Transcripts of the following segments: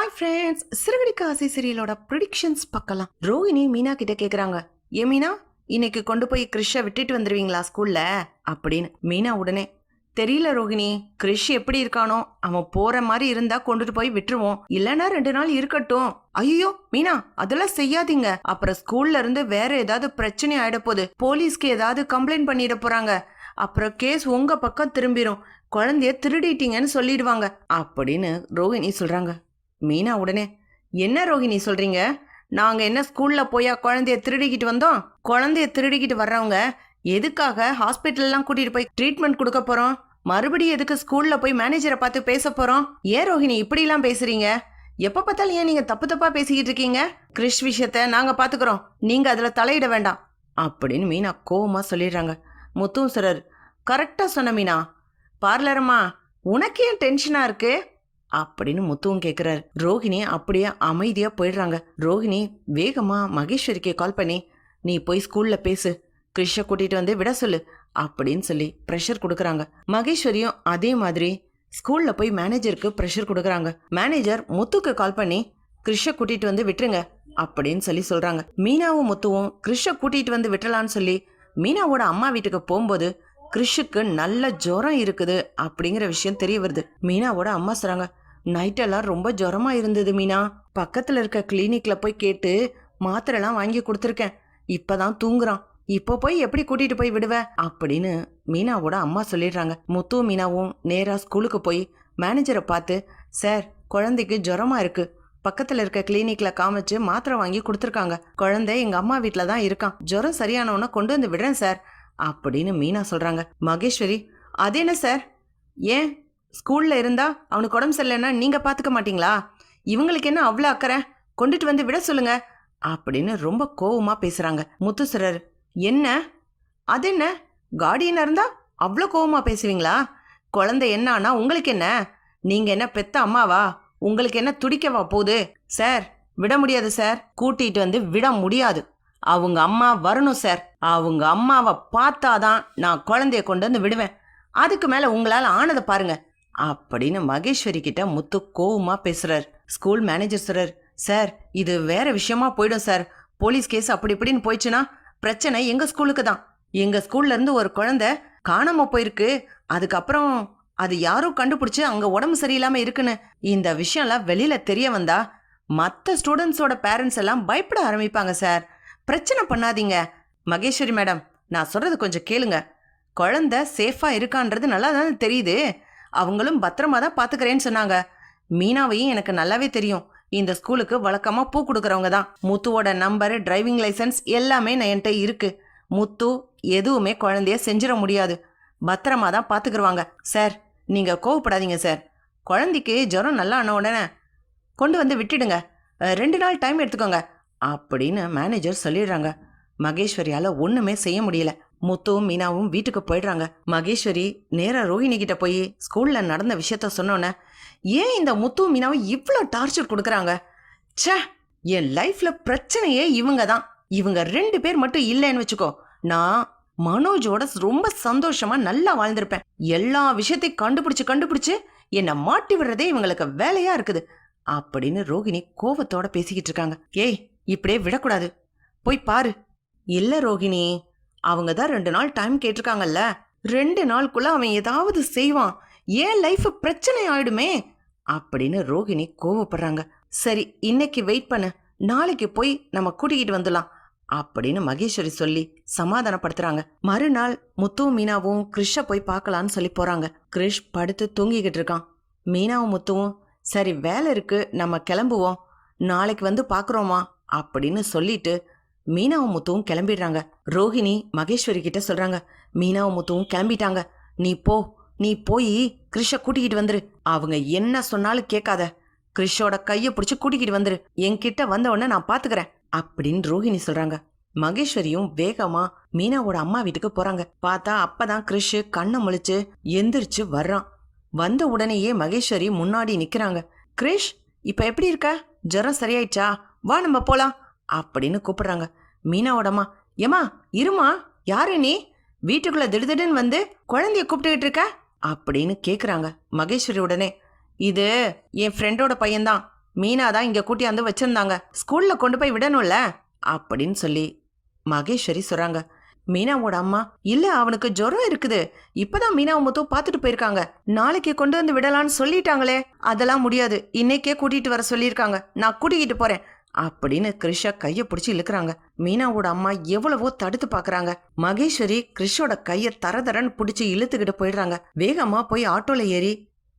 Hi friends சிறுகடி ஆசை சீரியலோட predictions பார்க்கலாம். ரோஹிணி மீனா கிட்ட கேட்குறாங்க ஏ மீனா இன்னைக்கு கொண்டு போய் கிறிஷை விட்டுட்டு வந்துருவீங்களா ஸ்கூல்ல அப்படின்னு மீனா உடனே தெரியல ரோஹிணி கிறிஷ் எப்படி இருக்கானோ அவன் போற மாதிரி இருந்தா கொண்டுட்டு போய் விட்டுருவோம். இல்லைன்னா ரெண்டு நாள் இருக்கட்டும். ஐயோ மீனா அதெல்லாம் செய்யாதீங்க. அப்புறம் ஸ்கூல்ல இருந்து வேற ஏதாவது பிரச்சனை ஆயிட போகுது. போலீஸ்க்கு ஏதாவது கம்ப்ளைண்ட் பண்ணிட போறாங்க. அப்புறம் கேஸ் உங்க பக்கம் திரும்பிடும் குழந்தைய திருடிட்டீங்கன்னு சொல்லிடுவாங்க. அப்படின்னு ரோஹிணி சொல்றாங்க. மீனா உடனே என்ன ரோஹிணி சொல்றீங்க? நாங்க என்ன ஸ்கூல்ல போயா குழந்தைய திருடிக்கிட்டு வந்தோம்? குழந்தைய திருடிக்கிட்டு வர்றவங்க எதுக்காக ஹாஸ்பிட்டல்லாம் கூட்டிட்டு போய் ட்ரீட்மெண்ட் கொடுக்க போறோம்? மறுபடியும் எதுக்கு ஸ்கூல்ல போய் மேனேஜரை பார்த்து பேச போறோம்? ஏன் ரோஹிணி இப்படிலாம் பேசுறீங்க? எப்ப பார்த்தாலும் ஏன் நீங்க தப்பு தப்பா பேசிக்கிட்டு இருக்கீங்க? கிறிஷ் விஷயத்த நாங்க பாத்துக்கிறோம். நீங்க அதுல தலையிட வேண்டாம். அப்படின்னு மீனா கோவமா சொல்லிடுறாங்க. முத்தும் சரர் கரெக்டா சொன்ன மீனா. பார்லரம்மா உனக்கு ஏன் டென்ஷனா இருக்கு? அப்படின்னு முத்துவும் கேட்குறாரு ரோஹிணி அப்படியே அமைதியாக போயிடுறாங்க. ரோஹிணி வேகமாக மகேஸ்வரிக்கு கால் பண்ணி நீ போய் ஸ்கூலில் பேசு. கிறிஷை கூட்டிகிட்டு வந்து விட சொல்லு அப்படின்னு சொல்லி ப்ரெஷர் கொடுக்குறாங்க. மகேஸ்வரியும் அதே மாதிரி ஸ்கூலில் போய் மேனேஜருக்கு ப்ரெஷர் கொடுக்குறாங்க. மேனேஜர் முத்துக்கு கால் பண்ணி கிறிஷை கூட்டிகிட்டு வந்து விட்டுருங்க அப்படின்னு சொல்லி சொல்கிறாங்க மீனாவும் முத்துவும் கிறிஷை கூட்டிகிட்டு வந்து விட்டலான்னு சொல்லி மீனாவோட அம்மா வீட்டுக்கு போகும்போது கிருஷுக்கு நல்ல ஜுரம் இருக்குது அப்படிங்கிற விஷயம் தெரிய வருது. மீனாவோட அம்மா சொல்றாங்க நைட்டெல்லாம் ரொம்ப ஜுரமா இருந்தது மீனா. பக்கத்துல இருக்க கிளினிக்ல போய் கேட்டு மாத்திரைலாம் வாங்கி கொடுத்துருக்கேன். இப்பதான் தூங்குறான். இப்போ போய் எப்படி கூட்டிட்டு போய் விடுவ? அப்படின்னு மீனாவோட அம்மா சொல்லிடுறாங்க. முத்து மீனாவும் நேரா ஸ்கூலுக்கு போய் மேனேஜரை பார்த்து சார் குழந்தைக்கு ஜுரமா இருக்கு. பக்கத்துல இருக்க கிளினிக்ல காமிச்சு மாத்திரை வாங்கி கொடுத்துருக்காங்க. குழந்தை எங்க அம்மா வீட்டில் தான் இருக்கான். ஜுரம் சரியானவனை கொண்டு வந்து விடுறேன் சார். அப்படின்னு மீனா சொல்றாங்க. மகேஸ்வரி அது என்ன சார்? ஏன் ஸ்கூல்ல இருந்தா அவனுக்கு உடம்பு சரியில்லைன்னா நீங்கள் பார்த்துக்க மாட்டீங்களா? இவங்களுக்கு என்ன அவ்வளோ அக்கறை? கொண்டுட்டு வந்து விட சொல்லுங்க. அப்படின்னு ரொம்ப கோவமா பேசுகிறாங்க முத்துசுரர். என்ன? அது என்ன? கார்டியனாக இருந்தால் அவ்வளோ கோவமா பேசுவீங்களா? குழந்தை என்னன்னா உங்களுக்கு என்ன? நீங்கள் என்ன பெத்த அம்மாவா? உங்களுக்கு என்ன துடிக்கவா போகுது? சார் விட முடியாது சார். கூட்டிட்டு வந்து விட முடியாது. அவங்க அம்மா வரணும் சார். அவங்க அம்மாவை பார்த்தாதான் நான் குழந்தைய கொண்டு வந்து விடுவேன். அதுக்கு மேல உங்களால் ஆனதை பாருங்க. அப்படின்னு மகேஸ்வரி கிட்ட முத்து கோவமா பேசுறார். ஸ்கூல் மேனேஜர் சொல்றார் சார் இது வேற விஷயமா போயிடும் சார். போலீஸ் கேஸ் அப்படி இப்படின்னு போயிடுச்சுன்னா பிரச்சனை எங்க ஸ்கூலுக்கு தான். எங்க ஸ்கூல்ல இருந்து ஒரு குழந்தை காணாம போயிருக்கு. அதுக்கப்புறம் அது யாரும் கண்டுபிடிச்சு அங்க உடம்பு சரியில்லாம இருக்குன்னு. இந்த விஷயம்லாம் வெளியில தெரிய வந்தா மற்ற ஸ்டூடெண்ட்ஸோட பேரண்ட்ஸ் எல்லாம் பயப்பட ஆரம்பிப்பாங்க சார். பிரச்சனை பண்ணாதீங்க. மகேஸ்வரி மேடம் நான் சொல்றது கொஞ்சம் கேளுங்க. குழந்தை சேஃபா இருக்கான்றது நல்லா தானே தெரியுது. அவங்களும் பத்திரமா தான் பாத்துக்கிறேன்னு சொன்னாங்க. மீனாவையும் எனக்கு நல்லாவே தெரியும். இந்த ஸ்கூலுக்கு வழக்கமா பூ கொடுக்குறவங்க தான். முத்துவோட நம்பர் டிரைவிங் லைசென்ஸ் எல்லாமே நான் என்கிட்ட இருக்கு. முத்து எதுவுமே குழந்தைய செஞ்சிட முடியாது. பத்திரமா தான் பாத்துக்கிருவாங்க. சார் நீங்க கோவப்படாதீங்க சார். குழந்தைக்கு ஜுரம் நல்லா ஆன உடனே கொண்டு வந்து விட்டுடுங்க. ரெண்டு நாள் டைம் எடுத்துக்கோங்க. அப்படின்னு மேனேஜர் சொல்லிடுறாங்க. மகேஸ்வரியால் ஒன்றுமே செய்ய முடியல. முத்துவும் மீனாவும் வீட்டுக்கு போயிடுறாங்க. மகேஸ்வரி நேரா ரோஹிணி கிட்ட போய் ஸ்கூல்ல நடந்த விஷயத்த சொன்னோன்னே. ஏன் இந்த முத்து மீனாவும் இவ்வளோ டார்ச்சர் கொடுக்குறாங்க? ச்சே என் லைஃப்ல பிரச்சனையே இவங்க தான் இவங்க ரெண்டு பேர் மட்டும் இல்லைன்னு வச்சுக்கோ. நான் மனோஜோட ரொம்ப சந்தோஷமா நல்லா வாழ்ந்திருப்பேன். எல்லா விஷயத்தையும் கண்டுபிடிச்சு கண்டுபிடிச்சு என்னை மாட்டி விடுறதே இவங்களுக்கு வேலையா இருக்குது. அப்படின்னு ரோகிணி கோவத்தோட பேசிக்கிட்டு இருக்காங்க. ஏய் இப்படியே விடக்கூடாது. போய் பாரு. இல்ல ரோகிணி அவங்க தான் ரெண்டு நாள் டைம் கேட்டிருக்காங்கல்ல? ரெண்டு நாளுக்குள்ள அவன் ஏதாவது செய்வான். ஏன் லைஃப் பிரச்சனை ஆயிடுமே. அப்படின்னு ரோகிணி கோவப்படுறாங்க. சரி இன்னைக்கு வெயிட் பண்ணு. நாளைக்கு போய் நம்ம கூட்டிக்கிட்டு வந்துடலாம். அப்படின்னு மகேஸ்வரி சொல்லி சமாதானப்படுத்துறாங்க. மறுநாள் முத்துவும் மீனாவும் கிறிஷை போய் பார்க்கலான்னு சொல்லி போறாங்க. கிறிஷ் படுத்து தூங்கிக்கிட்டு இருக்கான். மீனாவும் முத்துவும் சரி வேலை இருக்கு. நம்ம கிளம்புவோம். நாளைக்கு வந்து பார்க்குறோமா? அப்படின்னு சொல்லிட்டு மீனாவும் முத்துவும் கிளம்பிடுறாங்க. ரோஹிணி மகேஸ்வரி கிட்ட சொல்றாங்க. மீனாவும் முத்துவும் கிளம்பிட்டாங்க. நீ போ நீ போய் கிருஷ கூட்டிக்கிட்டு வந்துரு. அவங்க என்ன சொன்னாலும் கேட்காத. கிறிஷோட கையை பிடிச்சி கூட்டிக்கிட்டு வந்துரு. என்கிட்ட வந்த உடனே நான் பாத்துக்கிறேன் அப்படின்னு ரோஹிணி சொல்றாங்க. மகேஸ்வரியும் வேகமா மீனாவோட அம்மா வீட்டுக்கு போறாங்க. பார்த்தா அப்பதான் கிறிஷ் கண்ணை முழிச்சு எந்திரிச்சு வர்றான். வந்த உடனேயே மகேஸ்வரி முன்னாடி நிக்கிறாங்க. கிரிஷ் இப்ப எப்படி இருக்க? ஜுரம் சரியாயிடுச்சா? வா நம்ம போலாம். அப்படின்னு கூப்பிடுறாங்க. மீனாவோட அம்மா ஏமா இருமா யாரு நீ? வீட்டுக்குள்ள திடுதிடுன்னு வந்து குழந்தைய கூப்பிட்டுக்கிட்டு இருக்க? அப்படின்னு கேக்குறாங்க மகேஸ்வரி உடனே. இது என் ஃப்ரெண்டோட பையன்தான். மீனா தான் இங்க கூட்டியாந்து வச்சிருந்தாங்க. ஸ்கூல்ல கொண்டு போய் விடணும்ல? அப்படின்னு சொல்லி மகேஸ்வரி சொல்றாங்க. மீனாவோட அம்மா இல்ல அவனுக்கு ஜுரம் இருக்குது. இப்பதான் மீனாவை மொத்தம் பார்த்துட்டு போயிருக்காங்க. நாளைக்கு கொண்டு வந்து விடலான்னு சொல்லிட்டாங்களே. அதெல்லாம் முடியாது. இன்னைக்கே கூட்டிட்டு வர சொல்லியிருக்காங்க. நான் கூட்டிக்கிட்டு போறேன். அப்படின்னு கிருஷா கைய பிடிச்சி இழுக்கிறாங்க. மீனாவோட அம்மா எவ்வளவோ தடுத்து பாக்குறாங்க மகேஸ்வரி கிருஷோட கைய தரதரன்னு பிடிச்சி இழுத்துக்கிட்டு போயிடுறாங்க. வேகமா போய் ஆட்டோல ஏறி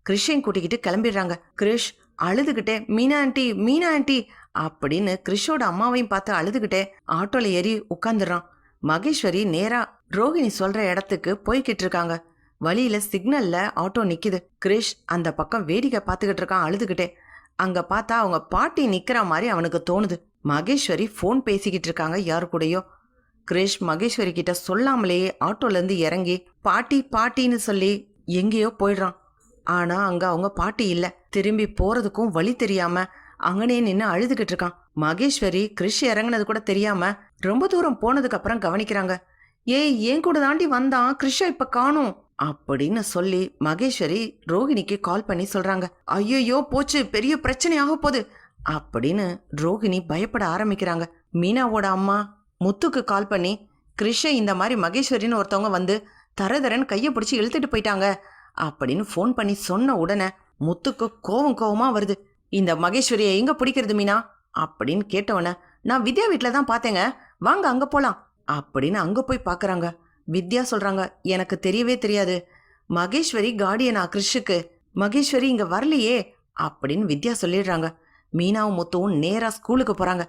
கிருஷையும் கூட்டிக்கிட்டு கிளம்பிடுறாங்க. கிருஷ் அழுதுகிட்டே மீனா ஆண்டி மீனா ஆண்டி அப்படின்னு கிருஷோட அம்மாவையும் பார்த்து அழுதுகிட்டே ஆட்டோல ஏறி உட்காந்துடுறான் மகேஸ்வரி நேரா ரோகிணி சொல்ற இடத்துக்கு போய்கிட்டு இருக்காங்க. வழியில சிக்னல்ல ஆட்டோ நிக்குது. கிரிஷ் அந்த பக்கம் வேடிக்கை பார்த்துக்கிட்டு இருக்கான் அழுதுகிட்டே. அங்க பார்த்தா அவங்க பாட்டி நிக்கிற மாதிரி அவனுக்கு தோணுது. மகேஸ்வரி ஃபோன் பேசிக்கிட்டு இருக்காங்க யாரு கூடயோ. கிரிஷ் மகேஸ்வரி கிட்ட சொல்லாமலேயே ஆட்டோலேருந்து இறங்கி பாட்டி பாட்டின்னு சொல்லி எங்கேயோ போயிடுறான். ஆனா அங்க அவங்க பாட்டி இல்ல. திரும்பி போறதுக்கும் வழி தெரியாம அங்கனே நின்று அழுதுகிட்டு இருக்கான். மகேஸ்வரி கிரிஷ் இறங்குனது கூட தெரியாம ரொம்ப தூரம் போனதுக்கு அப்புறம் கவனிக்கிறாங்க. ஏய் ஏன் கூட தாண்டி வந்தான் கிருஷ்ணா இப்ப காணும் அப்படின்னு சொல்லி மகேஸ்வரி ரோகிணிக்கு கால் பண்ணி சொல்றாங்க. ஐயோ போச்சு பெரிய பிரச்சனையாக போகுது அப்படின்னு ரோகிணி பயப்பட ஆரம்பிக்கிறாங்க. மீனாவோட அம்மா முத்துக்கு கால் பண்ணி கிருஷ்ண இந்த மாதிரி மகேஸ்வரின்னு ஒருத்தவங்க வந்து தரதரன் கையை பிடிச்சி இழுத்துட்டு போயிட்டாங்க அப்படின்னு ஃபோன் பண்ணி சொன்ன உடனே முத்துக்கு கோவம் கோவமா வருது. இந்த மகேஸ்வரியை எங்க பிடிக்கிறது மீனா? அப்படின்னு கேட்டவன நான் வித்யா வீட்டில் தான் பார்த்தேங்க. வாங்க அங்க போலாம். அப்படின்னு அங்கே போய் பார்க்குறாங்க வித்யா சொல்கிறாங்க எனக்கு தெரியவே தெரியாது. மகேஸ்வரி கார்டியனா கிறிஷுக்கு மகேஸ்வரி இங்கே வரலையே அப்படின்னு வித்யா சொல்லிடுறாங்க. மீனாவும் முத்துவும் நேராக ஸ்கூலுக்கு போகிறாங்க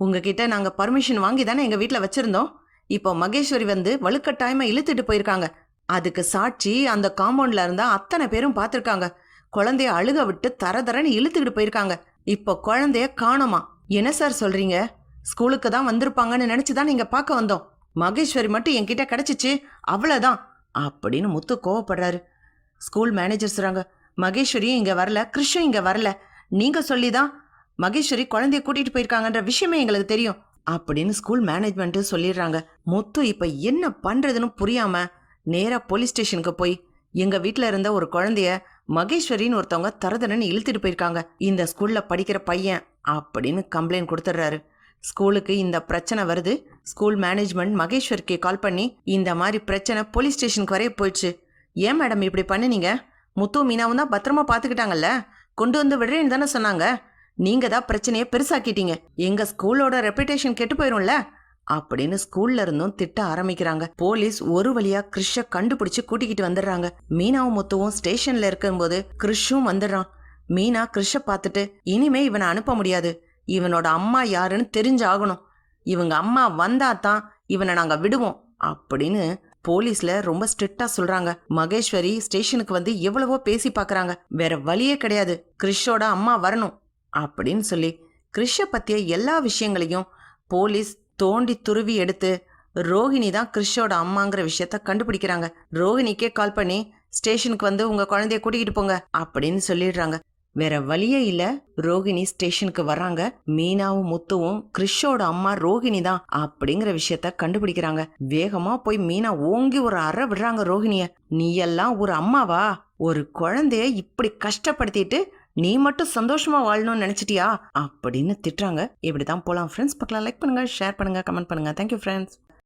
உங்ககிட்ட நாங்கள் பர்மிஷன் வாங்கி தானே எங்கள் வீட்டில் வச்சுருந்தோம். இப்போ மகேஸ்வரி வந்து வலுக்கட்டாயமாக இழுத்துட்டு போயிருக்காங்க. அதுக்கு சாட்சி அந்த காம்பவுண்டில் இருந்தால் அத்தனை பேரும் பார்த்துருக்காங்க குழந்தைய அழுக விட்டு தர தரன்னு இழுத்துக்கிட்டு போயிருக்காங்க. இப்போ குழந்தைய காணோமா? என்ன சார் சொல்கிறீங்க ஸ்கூலுக்கு தான் வந்திருப்பாங்கன்னு நினச்சி தான் நீங்கள் பார்க்க வந்தோம். மகேஸ்வரி மட்டும் என்கிட்ட கிடச்சிச்சு அவ்வளோதான் அப்படின்னு முத்து கோவப்படுறாரு. ஸ்கூல் மேனேஜர் சொல்கிறாங்க மகேஸ்வரியும் இங்கே வரல கிருஷ்ணன் இங்கே வரல நீங்கள் சொல்லி தான் மகேஸ்வரி குழந்தைய கூட்டிகிட்டு போயிருக்காங்கன்ற விஷயமே எங்களுக்கு தெரியும் அப்படின்னு ஸ்கூல் மேனேஜ்மெண்ட்டு சொல்லிடுறாங்க. முத்து இப்போ என்ன பண்ணுறதுன்னு புரியாம நேராக போலீஸ் ஸ்டேஷனுக்கு போய் எங்கள் வீட்டில் இருந்த ஒரு குழந்தைய மகேஸ்வரின்னு ஒருத்தவங்க தரதனன்னு இழுத்துட்டு போயிருக்காங்க. இந்த ஸ்கூலில் படிக்கிற பையன் அப்படின்னு கம்ப்ளைண்ட் கொடுத்துட்றாரு. ஸ்கூலுக்கு இந்த பிரச்சனை வருது. ஸ்கூல் மேனேஜ்மெண்ட் மகேஸ்வருக்கு கால் பண்ணி இந்த மாதிரி பிரச்சனை போலீஸ் ஸ்டேஷனுக்கு வரைய போயிடுச்சு. ஏன் மேடம் இப்படி பண்ணுனீங்க? முத்து மீனாவும் தான் பத்திரமா பார்த்துக்கிட்டாங்கல்ல கொண்டு வந்து விடுறேன்னு தானே சொன்னாங்க. நீங்க தான் பிரச்சனையை பெருசாக்கிட்டீங்க. எங்க ஸ்கூலோட ரெப்புடேஷன் கெட்டு போயிரும்ல? அப்படின்னு ஸ்கூல்ல இருந்தும் திட்ட ஆரம்பிக்கிறாங்க. போலீஸ் ஒரு வழியா கிறிஷ கண்டுபிடிச்சு கூட்டிக்கிட்டு வந்துடுறாங்க. மீனாவும் முத்துவும் ஸ்டேஷன்ல இருக்கும்போது கிறிஷும் வந்துடுறான். மீனா கிறிஷ பார்த்துட்டு இனிமே இவனை அனுப்ப முடியாது. இவனோட அம்மா யாருன்னு தெரிஞ்சாகணும். இவங்க அம்மா வந்தா தான் இவனை நாங்கள் விடுவோம் அப்படின்னு போலீஸ்ல ரொம்ப ஸ்ட்ரிக்டா சொல்றாங்க. மகேஸ்வரி ஸ்டேஷனுக்கு வந்து எவ்வளவோ பேசி பார்க்கறாங்க வேற வழியே கிடையாது. கிறிஷோட அம்மா வரணும் அப்படின்னு சொல்லி கிறிஷ பத்திய எல்லா விஷயங்களையும் போலீஸ் தோண்டி துருவி எடுத்து ரோஹிணி தான் கிறிஷோட அம்மாங்கிற விஷயத்த கண்டுபிடிக்கிறாங்க. ரோஹிணிக்கே கால் பண்ணி ஸ்டேஷனுக்கு வந்து உங்க குழந்தைய கூட்டிகிட்டு போங்க அப்படின்னு சொல்லிடுறாங்க. வேற வழியே இல்ல. ரோகிணி ஸ்டேஷனுக்கு வர்றாங்க. மீனாவும் முத்துவும் கிறிஷோட அம்மா ரோகிணி தான் அப்படிங்கிற விஷயத்த கண்டுபிடிக்கிறாங்க. வேகமா போய் மீனா ஓங்கி ஒரு அற விடுறாங்க ரோகிணிய. நீ எல்லாம் ஒரு அம்மாவா? ஒரு குழந்தைய இப்படி கஷ்டப்படுத்திட்டு நீ மட்டும் சந்தோஷமா வாழணும்னு நினைச்சிட்டியா? அப்படின்னு திட்டுறாங்க. இப்படிதான் போலாம். ஃப்ரெண்ட்ஸ் பார்க்கலாம். லைக் பண்ணுங்க ஷேர் பண்ணுங்க கமெண்ட் பண்ணுங்க. Thank you friends